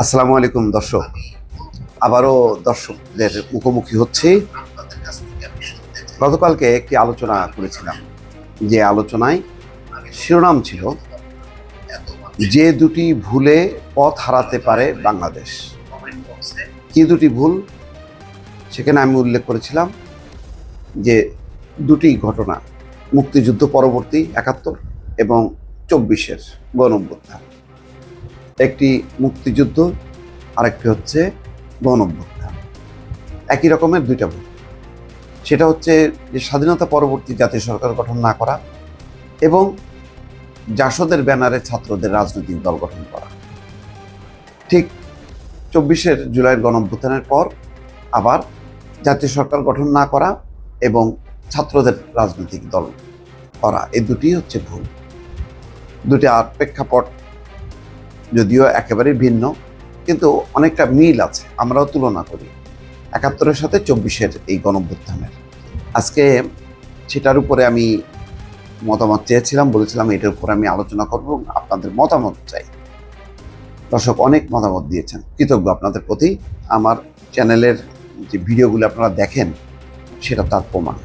আসসালামু আলাইকুম, দর্শক। আবারও দর্শকদের মুখোমুখি হচ্ছে। গতকালকে একটি আলোচনা করেছিলাম। যে আলোচনায় শিরোনাম ছিল, যে দুটি ভুলে পথ হারাতে পারে বাংলাদেশ। কি দুটি ভুল? সেখানে আমি উল্লেখ করেছিলাম যে দুটি ঘটনা, মুক্তিযুদ্ধ পরবর্তী একাত্তর এবং চব্বিশের গণঅভ্যুত্থান। একটি মুক্তিযুদ্ধ, আরেকটি হচ্ছে গণঅভ্যুত্থান একই রকমের দুইটা ভুল সেটা হচ্ছে যে স্বাধীনতা পরবর্তী জাতীয় সরকার গঠন না করা এবং জাসদের ব্যানারে ছাত্রদের রাজনৈতিক দল গঠন করা। ঠিক চব্বিশের জুলাইয়ের গণঅভ্যুত্থানের পর আবার জাতীয় সরকার গঠন না করা এবং ছাত্রদের রাজনৈতিক দল করা এই দুটি হচ্ছে ভুল। দুটি আর প্রেক্ষাপট যদিও একেবারেই ভিন্ন, কিন্তু অনেকটা মিল আছে, আমরাও তুলনা করি। একাত্তরের সাথে চব্বিশের এই গণভ্যুত্থানের আজকে সেটার উপরে আমি মতামত চেয়েছিলাম, বলেছিলাম এটার উপরে আমি আলোচনা করব আপনাদের মতামত চাই। দর্শক অনেক মতামত দিয়েছেন, কৃতজ্ঞ আপনাদের প্রতি। আমার চ্যানেলের যে ভিডিওগুলো আপনারা দেখেন, সেটা তার প্রমাণ।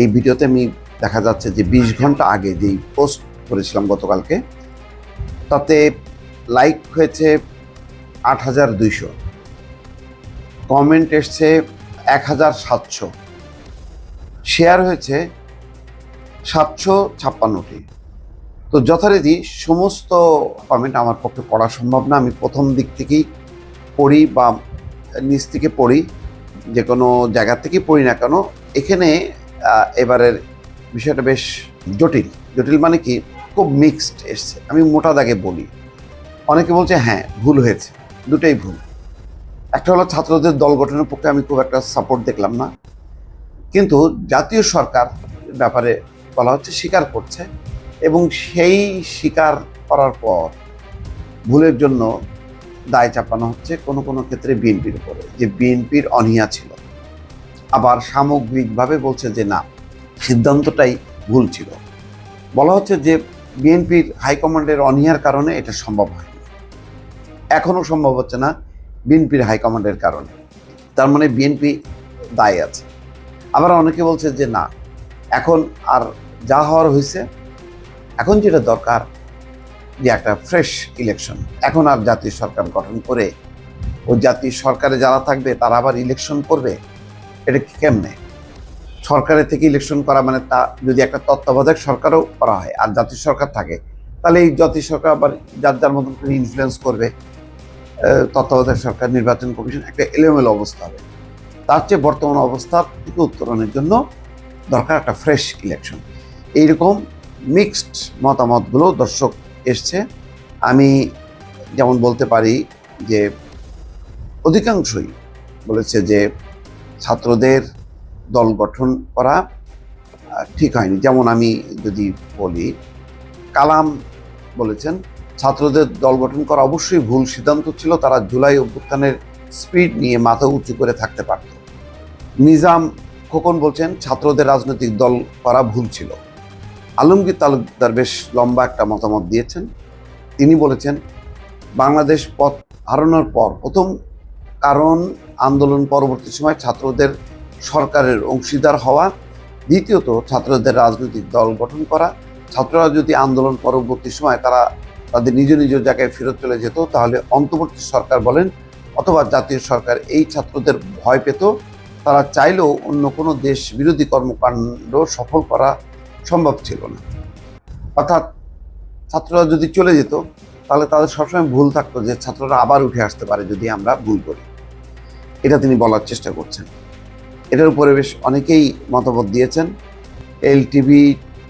এই ভিডিওতে আমি দেখা যাচ্ছে যে বিশ ঘণ্টা আগে যেই পোস্ট করেছিলাম গতকালকে, তাতে লাইক হয়েছে আট হাজার দুইশো। কমেন্ট এসছে এক হাজার সাতশো। শেয়ার হয়েছে সাতশো ছাপ্পান্নটি। তো যথারীতি সমস্ত কমেন্ট আমার পক্ষে পড়া সম্ভব না। আমি প্রথম দিক থেকেই পড়ি বা নিচ থেকে পড়ি, যে কোনো জায়গা থেকেই পড়ি না কেন। এখানে এবারের বিষয়টা বেশ জটিল। জটিল মানে কি? খুব মিক্সড এসছে। আমি মোটা দাগে বলি। অনেকে বলছে হ্যাঁ ভুল হয়েছে, দুটোই ভুল। একটা হলো ছাত্রদের দল গঠনের পক্ষে আমি খুব একটা সাপোর্ট দেখলাম না। কিন্তু জাতীয় সরকার ব্যাপারে বলা হচ্ছে, স্বীকার করছে এবং সেই স্বীকার করার পর ভুলের জন্য দায় চাপানো হচ্ছে কোনো কোনো ক্ষেত্রে বিএনপির উপরে, যে বিএনপির অনীহা ছিল। আবার সামগ্রিকভাবে বলছে যে, না, সিদ্ধান্তটাই ভুল ছিল। বলা হচ্ছে যে, বিএনপির হাইকমান্ডের অনীহার কারণে এটা সম্ভব হয়নি। এখনও সম্ভব হচ্ছে না বিএনপির হাইকমান্ডের কারণে। তার মানে বিএনপি দায় আছে। আবার অনেকে বলছে যে না, এখন আর যা হওয়ার হয়েছে, এখন যেটা দরকার, যে একটা ফ্রেশ ইলেকশন এখন আর জাতীয় সরকার গঠন করে, ও জাতীয় সরকারে যারা থাকবে, তারা আবার ইলেকশন করবে, এটা কেমনে? সরকারের থেকে ইলেকশন করা মানে তা, যদি একটা তত্ত্বাবধায়ক সরকারও করা হয়, আর জাতীয় সরকার থাকে, তাহলে এই জাতীয় সরকার আবার যার যার মতন করে ইনফ্লুয়েন্স করবে তত্ত্বাবধায়ক সরকার, নির্বাচন কমিশন একটা এলোমেলো অবস্থা হবে। তার চেয়ে বর্তমান অবস্থার থেকে উত্তরণের জন্য দরকার একটা ফ্রেশ ইলেকশন এইরকম মিক্সড মতামতগুলো দর্শক এসছে। আমি যেমন বলতে পারি যে, অধিকাংশই বলেছে যে, ছাত্রদের দল গঠন করা ঠিক হয়নি। যেমন আমি যদি বলি, কালাম বলেছেন ছাত্রদের দল গঠন করা অবশ্যই ভুল সিদ্ধান্ত ছিল। তারা জুলাই অভ্যুত্থানের স্পিড নিয়ে মাথা উঁচু করে থাকতে পারত। নিজাম খোকন বলছেন, ছাত্রদের রাজনৈতিক দল করা ভুল ছিল। আলমগীর তালুকদার বেশ লম্বা একটা মতামত দিয়েছেন। তিনি বলেছেন, বাংলাদেশ পথ হারানোর পর প্রথম কারণ আন্দোলন পরবর্তী সময় ছাত্রদের সরকারের অংশীদার হওয়া। দ্বিতীয়ত, ছাত্রদের রাজনৈতিক দল গঠন করা। ছাত্ররা যদি আন্দোলন পরবর্তী সময় তারা তাদের নিজ নিজ জায়গায় ফেরত চলে যেত, তাহলে অন্তর্বর্তী সরকার বলেন অথবা জাতীয় সরকার এই ছাত্রদের ভয় পেত। তারা চাইলেও অন্য কোনো দেশ বিরোধী কর্মকাণ্ড সফল করা সম্ভব ছিল না। অর্থাৎ ছাত্ররা যদি চলে যেত, তাহলে তাদের সবসময় ভুল থাকতো যে ছাত্ররা আবার উঠে আসতে পারে যদি আমরা ভুল করি। এটা তিনি বলার চেষ্টা করছেন। এটার উপরে বেশ অনেকেই মতামত দিয়েছেন। এল টিভি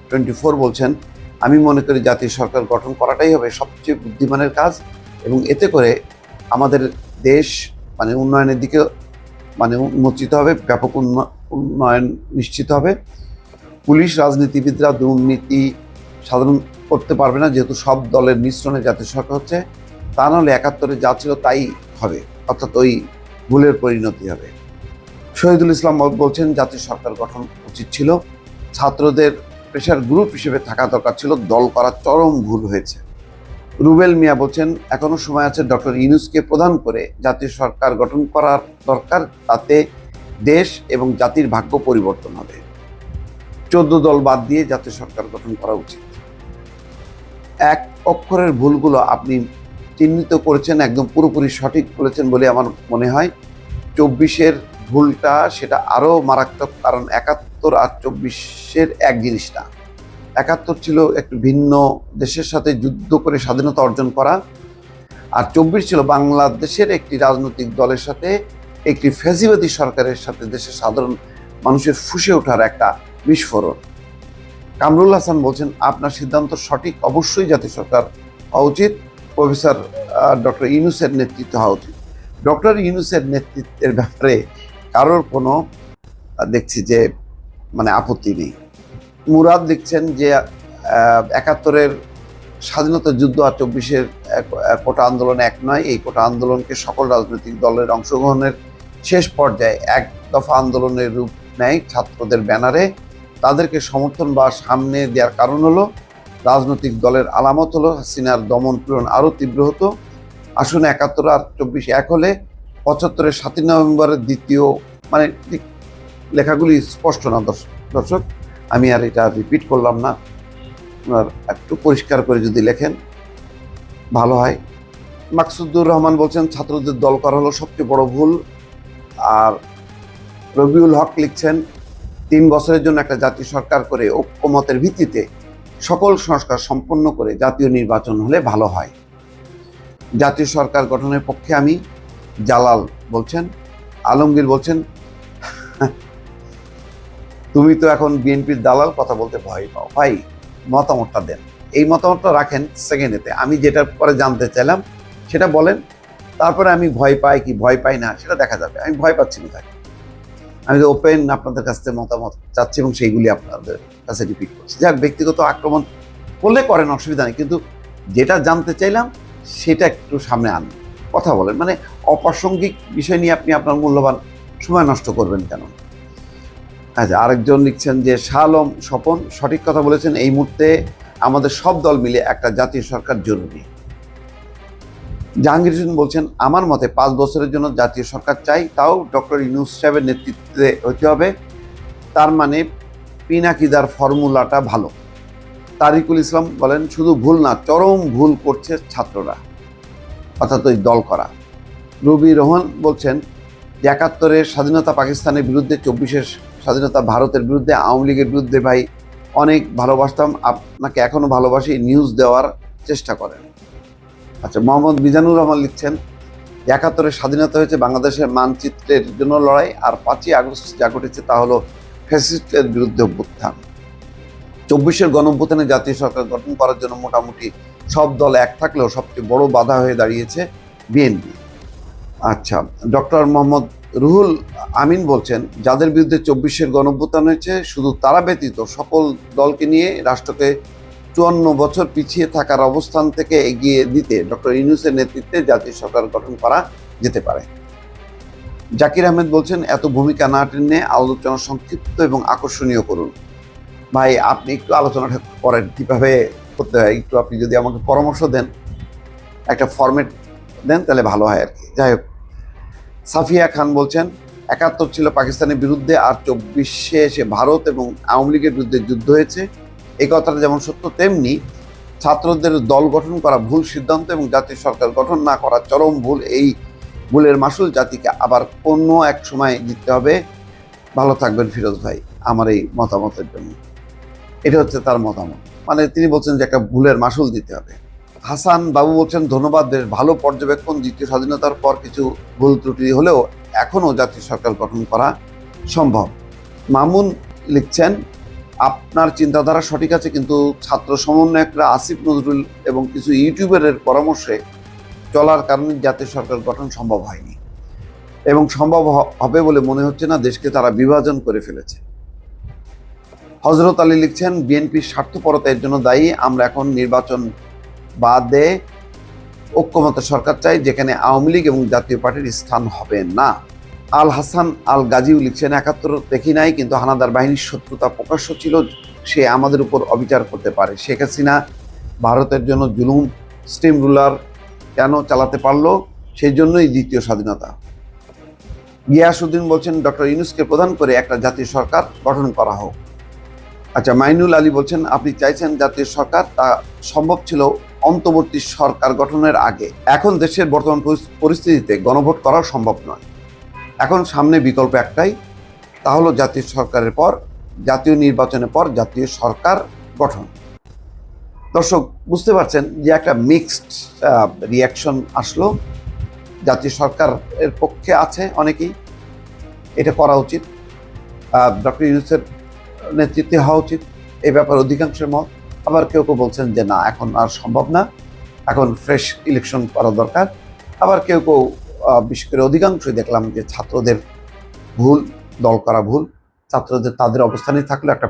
টোয়েন্টি ফোর বলছেন আমি মনে করি জাতীয় সরকার গঠন করাটাই হবে সবচেয়ে বুদ্ধিমানের কাজ এবং এতে করে আমাদের দেশ মানে উন্নয়নের দিকে মানে উন্মোচিত হবে, ব্যাপক উন্ন- উন্নয়ন নিশ্চিত হবে। পুলিশ, রাজনীতিবিদরা দুর্নীতি সাধারণ করতে পারবে না, যেহেতু সব দলের মিশ্রণে জাতীয় সরকার হচ্ছে। তা নাহলে একাত্তরে যা ছিল তাই হবে, অর্থাৎ ওই ভুলের পরিণতি হবে। শহীদুল ইসলাম বলছেন, জাতীয় সরকার গঠন উচিত ছিল। ছাত্রদের প্রেশার গ্রুপ হিসেবে থাকা দরকার ছিল, দল করা চরম ভুল হয়েছে। রুবেল মিয়া বলছেন, এখনও সময় আছে ডক্টর ইউনুসকে প্রধান করে জাতীয় সরকার গঠন করার দরকার, তাতে দেশ এবং জাতির ভাগ্য পরিবর্তন হবে। চোদ্দ দল বাদ দিয়ে জাতীয় সরকার গঠন করা উচিত। এক অক্ষরের ভুলগুলো আপনি চিহ্নিত করেছেন, একদম পুরোপুরি সঠিক বলেছেন বলে আমার মনে হয়। চব্বিশের ভুলটা সেটা আরও মারাত্মক, কারণ একাত্তর আর চব্বিশের এক জিনিস না একাত্তর ছিল একটু ভিন্ন দেশের সাথে যুদ্ধ করে স্বাধীনতা অর্জন করা। আর চব্বিশ ছিল বাংলাদেশের একটি রাজনৈতিক দলের সাথে একটি ফ্যাসিবাদী সরকারের সাথে দেশের সাধারণ মানুষের ফুসে ওঠার একটা বিস্ফোরণ। কামরুল হাসান বলছেন, আপনার সিদ্ধান্ত সঠিক, অবশ্যই জাতীয় সরকার হওয়া উচিত। প্রফেসর ডক্টর ইউনুসের নেতৃত্ব হওয়া উচিত। ডক্টর ইউনুসের নেতৃত্বের ব্যাপারে কারোর কোনো দেখছি যে মানে আপত্তি নেই। মুরাদ লিখছেন যে একাত্তরের স্বাধীনতা যুদ্ধ আর চব্বিশের কোটা আন্দোলন এক নয়। এই কোটা আন্দোলনকে সকল রাজনৈতিক দলের অংশগ্রহণের শেষ পর্যায়ে এক দফা আন্দোলনের রূপ নেয় ছাত্রদের ব্যানারে। তাদেরকে সমর্থন বা সামনে দেওয়ার কারণ হলো, রাজনৈতিক দলের আলামত হলো, হাসিনার দমন পীড়ন আরও তীব্র হতো। আসুন একাত্তর আর চব্বিশ এক হলে পঁচাত্তরের সাতই নভেম্বরের দ্বিতীয় মানে লেখাগুলি স্পষ্ট না, দর্শ- দর্শক। আমি আর এটা রিপিট করলাম না। আপনার একটু পরিষ্কার করে যদি লেখেন, ভালো হয়। মাকসুদুর রহমান বলছেন, ছাত্রদের দল করা হলো সবচেয়ে বড় ভুল। আর রবিউল হক লিখছেন, তিন বছরের জন্য একটা জাতীয় সরকার করে ঐক্যমতের ভিত্তিতে সকল সংস্কার সম্পন্ন করে জাতীয় নির্বাচন হলে ভালো হয়। জাতীয় সরকার গঠনের পক্ষে আমি জালাল বলছেন, আলমগীর বলছেন তুমি তো এখন বিএনপির দালাল, কথা বলতে ভয় পাও। ভাই, মতামতটা দেন। এই মতামতটা রাখেন সেকেন্ডেতে আমি যেটা পরে জানতে চাইলাম, সেটা বলেন। তারপরে আমি ভয় পাই কি ভয় পাই না, সেটা দেখা যাবে। আমি ভয় পাচ্ছি না তাই আমি তো ওপেন আপনাদের কাছ থেকে মতামত চাচ্ছি এবং সেইগুলি আপনাদের কাছে রিপিট করছি। যাক, ব্যক্তিগত আক্রমণ করলে করেন, অসুবিধা নেই। কিন্তু যেটা জানতে চাইলাম, সেটা একটু সামনে আন কথা বলেন। মানে অপ্রাসঙ্গিক বিষয় নিয়ে আপনি আপনার মূল্যবান সময় নষ্ট করবেন কেন? আচ্ছা আরেকজন লিখছেন যে, শালম স্বপন সঠিক কথা বলেছেন, এই মুহূর্তে আমাদের সব দল মিলে একটা জাতীয় সরকার জরুরি। জাহাঙ্গীর হোসেন বলছেন, আমার মতে পাঁচ বছরের জন্য জাতীয় সরকার চাই, তাও ডক্টর ইউনুস সাহেবের নেতৃত্বে হতে হবে। তার মানে পিনাকিদার ফর্মুলাটা ভালো। তারিকুল ইসলাম বলেন, শুধু ভুল না, চরম ভুল করছে ছাত্ররা, অর্থাৎ ওই দল করা। রবি রোহন বলছেন, একাত্তরের স্বাধীনতা পাকিস্তানের বিরুদ্ধে চব্বিশের স্বাধীনতা ভারতের বিরুদ্ধে, আওয়ামী লীগের বিরুদ্ধে ভাই অনেক ভালোবাসতাম। আপনাকে এখনও ভালোবাসি নিউজ দেওয়ার চেষ্টা করেন। আচ্ছা মোহাম্মদ মিজানুর রহমান লিখছেন, একাত্তরের স্বাধীনতা হয়েছে বাংলাদেশের মানচিত্রের জন্য লড়াই, আর পাঁচই আগস্ট যা ঘটেছে তা হলো ফ্যাসিস্টের বিরুদ্ধে অভ্যুত্থান। চব্বিশের গণঅভ্যুত্থানে জাতীয় সরকার গঠন করার জন্য মোটামুটি সব দল এক থাকলেও সবচেয়ে বড় বাধা হয়ে দাঁড়িয়েছে বিএনপি। আচ্ছা ডক্টর মোহাম্মদ রুহুল আমিন বলছেন, যাদের বিরুদ্ধে চব্বিশের গণঅভ্যুত্থান হয়েছে, শুধু তারা ব্যতীত সকল দলকে নিয়ে রাষ্ট্রকে চুয়ান্ন বছর পিছিয়ে থাকার অবস্থান থেকে এগিয়ে দিতে ডক্টর ইউনুসের নেতৃত্বে জাতীয় সরকার গঠন করা যেতে পারে। জাকির আহমেদ বলছেন, এত ভূমিকা না টেনে আলোচনা সংক্ষিপ্ত এবং আকর্ষণীয় করুন। ভাই, আপনি একটু আলোচনাটা করেন, কীভাবে করতে হয়? একটু আপনি যদি আমাকে পরামর্শ দেন, একটা ফরম্যাট দেন, তাহলে ভালো হয় আর কি। যাই হোক সাফিয়া খান বলছেন, একাত্তর ছিল পাকিস্তানের বিরুদ্ধে আর চব্বিশে এসে ভারত এবং আওয়ামী লীগের বিরুদ্ধে যুদ্ধ হয়েছে। এই কথাটা যেমন সত্য, তেমনি ছাত্রদের দল গঠন করা ভুল সিদ্ধান্ত এবং জাতীয় সরকার গঠন না করা চরম ভুল, এই ভুলের মাসুল জাতিকে আবার কোনো এক সময় দিতে হবে। ভালো থাকবেন ফিরোজ ভাই, আমার এই মতামতের জন্য। এটা হচ্ছে তার মতামত। মানে তিনি বলছেন যে একটা ভুলের মাসুল দিতে হবে। হাসান বাবু বলছেন, ধন্যবাদ, বেশ ভালো পর্যবেক্ষণ, দ্বিতীয় স্বাধীনতার পর কিছু ভুল ত্রুটি হলেও এখনও জাতীয় সরকার গঠন করা সম্ভব। মামুন লিখছেন, আপনার চিন্তাধারা সঠিক আছে, কিন্তু ছাত্র সমন্বয়করা আসিফ নজরুল এবং কিছু ইউটিউবারের পরামর্শে চলার কারণে জাতীয় সরকার গঠন সম্ভব হয়নি। এবং সম্ভব হবে বলে মনে হচ্ছে না, দেশকে তারা বিভাজন করে ফেলেছে। হজরত আলী লিখছেন, বিএনপির স্বার্থপরতা এর জন্য দায়ী, আমরা এখন নির্বাচন বাদে ঐক্যমত সরকার চাই যেখানে আওয়ামী লীগ এবং জাতীয় পার্টির স্থান হবে না। আল হাসান আল গাজীও লিখছেন, একাত্তর দেখি নাই, কিন্তু হানাদার বাহিনীর শত্রুতা প্রকাশ্য ছিল, সে আমাদের উপর অবিচার করতে পারে। শেখ হাসিনা ভারতের জন্য জুলুম, স্টিম রুলার কেন চালাতে পারল? সেই জন্যই দ্বিতীয় স্বাধীনতা। গিয়াসুদ্দিন বলছেন, ডক্টর ইউনুসকে প্রধান করে একটা জাতীয় সরকার গঠন করা হোক। আচ্ছা মাইনুল আলী বলছেন, আপনি চাইছেন জাতীয় সরকার, তা সম্ভব ছিল অন্তর্বর্তী সরকার গঠনের আগে, এখন দেশের বর্তমান পরিস- পরিস্থিতিতে গণভোট করা সম্ভব নয়। এখন সামনে বিকল্প একটাই, তা হলো জাতীয় সরকারের পর, জাতীয় নির্বাচনের পর জাতীয় সরকার গঠন। দর্শক, বুঝতে পারছেন যে একটা মিক্সড রিয়াকশন আসলো। জাতীয় সরকারের পক্ষে আছে অনেকেই, এটা করা উচিত। ডক্টর ইউনুসের নেতৃত্বে হওয়া উচিত। এই ব্যাপারে অধিকাংশের মত। আবার কেউ কেউ বলছেন যে, না, এখন আর সম্ভব না। এখন ফ্রেশ ইলেকশন করা দরকার। আবার কেউ কেউ বিশেষ করে অধিকাংশই দেখলাম যে ছাত্রদের ভুল, দল করা ভুল, ছাত্রদের তাদের অবস্থানে থাকলে একটা